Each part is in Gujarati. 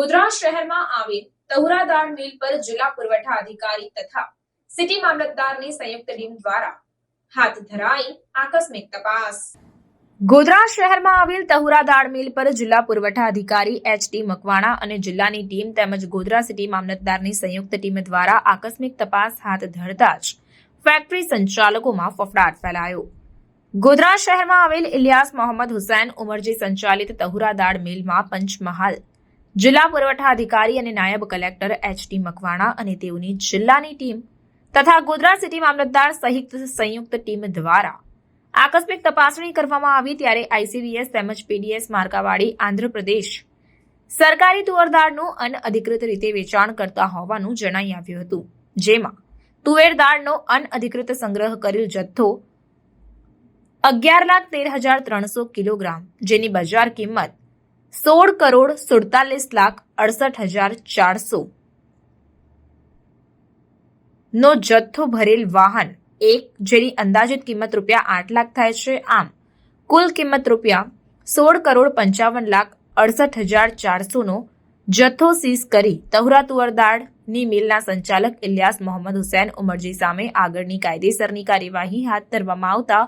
ગોધરા શહેરમાં આવેલ તહુરાદાર મિલ પર જિલ્લા પુરવઠા અધિકારી તથા સિટી મામલતદારની સંયુક્ત ટીમ દ્વારા હાથ ધરાઈ આકસ્મિક તપાસ. ગોધરા શહેરમાં આવેલ તહુરા દાળ મિલ પર જિલ્લા પુરવઠા અધિકારી એચ ટી મકવાણા અને જિલ્લાની ટીમ તેમજ ગોધરા સિટી મામલતદારની સંયુક્ત ટીમ દ્વારા આકસ્મિક તપાસ હાથ ધરતા જ ફેક્ટરી સંચાલકોમાં ફફડાટ ફેલાયો. ગોધરા શહેરમાં આવેલ ઇલિયાસ મોહમ્મદ હુસૈન ઉમરજી સંચાલિત તહુરા દાળ મિલમાં પંચમહાલ જિલ્લા પુરવઠા અધિકારી અને નાયબ કલેક્ટર એચ ટી મકવાણા અને તેઓની જિલ્લાની ટીમ તથા ગોધરા સિટી મામલતદાર સહિત સંયુક્ત ટીમ દ્વારા આકસ્મિક તપાસણી કરવામાં આવી ત્યારે આઈસીડીએસ તેમજ પીડીએસ માર્કાવાડી આંધ્રપ્રદેશ સરકારી તુવેરદાળનું અનઅધિકૃત રીતે વેચાણ કરતા હોવાનું જણાઈ આવ્યું હતું. જેમાં તુવેર દાળનો અનઅધિકૃત સંગ્રહ કરેલ જથ્થો અગિયાર લાખ તેર હજાર ત્રણસો કિલોગ્રામ, જેની બજાર કિંમત સોળ કરોડ સુડતાલીસ લાખ અડસઠ હજાર ચારસો. નો જથ્થો ભરેલ વાહન એક જેની અંદાજિત કિંમત રૂપિયા આઠ લાખ થાય છે. આમ, કુલ કિંમત રૂપિયા સોળ કરોડ પંચાવન લાખ અડસઠ હજાર ચારસોનો જથ્થો સીઝ કરી તહુરા તુવરદાળની મિલના સંચાલક ઇલિયાસ મોહમ્મદ હુસૈન ઉમરજી સામે આગળની કાયદેસરની કાર્યવાહી હાથ ધરવામાં આવતા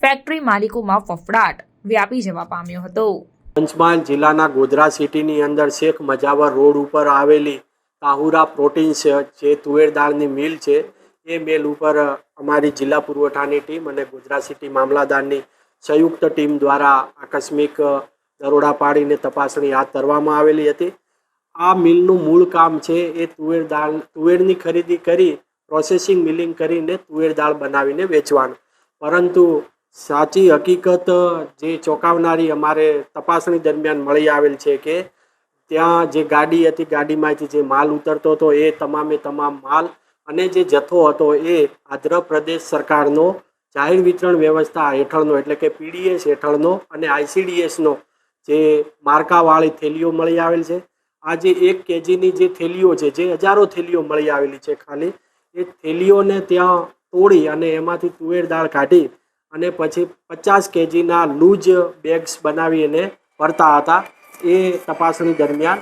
ફેક્ટરી માલિકોમાં ફફડાટ વ્યાપી જવા પામ્યો હતો. પંચમહાલ જિલ્લાના ગોધરા સિટીની અંદર શેખ મજાવર રોડ ઉપર આવેલી તાહુરા પ્રોટીન્સ જે તુવેર દાળની મિલ છે, એ મિલ ઉપર અમારી જિલ્લા પુરવઠાની ટીમ અને ગોધરા સિટી મામલાદારની સંયુક્ત ટીમ દ્વારા આકસ્મિક દરોડા પાડીને તપાસણી હાથ ધરવામાં આવેલી હતી. આ મિલનું મૂળ કામ છે એ તુવેર દાળ, તુવેરની ખરીદી કરી, પ્રોસેસિંગ મિલિંગ કરીને તુવેર દાળ બનાવીને વેચવાનું. પરંતુ સાચી હકીકત જે ચોંકાવનારી અમારે તપાસણી દરમિયાન મળી આવેલ છે કે ત્યાં જે ગાડી હતી, ગાડીમાંથી જે માલ ઉતરતો હતો, એ તમામે તમામ માલ અને જે જથ્થો હતો, એ આંધ્રપ્રદેશ સરકારનો જાહેર વિતરણ વ્યવસ્થા હેઠળનો, એટલે કે પીડીએસ હેઠળનો અને આઈસીડીએસનો જે માર્કાવાળી થેલીઓ મળી આવેલ છે. આ જે એક કેજીની જે થેલીઓ છે, જે હજારો થેલીઓ મળી આવેલી છે ખાલી, એ થેલીઓને ત્યાં તોડી અને એમાંથી તુવેર દાળ કાઢી અને પછી પચાસ કેજીના લૂજ બેગ્સ બનાવીને ફરતા હતા. એ તપાસણી દરમિયાન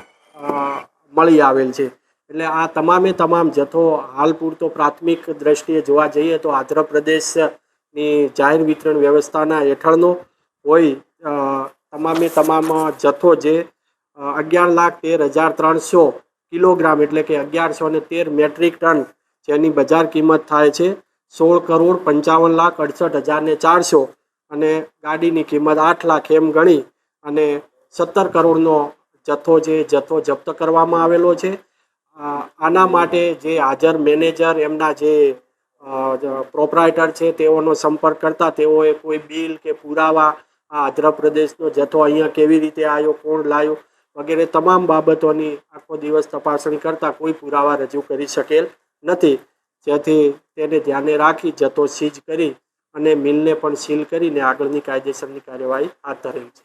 મળી આવેલ છે. એટલે આ તમામે તમામ જથ્થો હાલ પૂરતો પ્રાથમિક દ્રષ્ટિએ જોવા જઈએ તો આંધ્રપ્રદેશની જાહેર વિતરણ વ્યવસ્થાના હેઠળનો હોય તમામે તમામ જથ્થો જે અગિયાર લાખ તેર હજાર ત્રણસો કિલોગ્રામ એટલે કે અગિયારસો ને તેર મેટ્રિક ટન જેની બજાર કિંમત થાય છે. સોળ કરોડ પંચાવન લાખ અડસઠ હજારને ચારસો અને ગાડીની કિંમત આઠ લાખ એમ ગણી અને સત્તર કરોડનો જથ્થો જે જથ્થો જપ્ત કરવામાં આવેલો છે. આના માટે જે હાજર મેનેજર એમના જે પ્રોપરાઇટર છે તેઓનો સંપર્ક કરતા તેઓએ કોઈ બિલ કે પુરાવા, આ આંધ્રપ્રદેશનો જથ્થો અહીંયા કેવી રીતે આવ્યો કોણ લાવ્યો વગેરે તમામ બાબતોની આખો દિવસ તપાસણી કરતાં કોઈ પુરાવા રજૂ કરી શકેલ નથી. જેથી તેને ધ્યાને રાખી જથ્થો સીઝ કરી અને મિલને પણ સીલ કરીને આગળની કાયદેસરની કાર્યવાહી હાથ ધરેલ છે.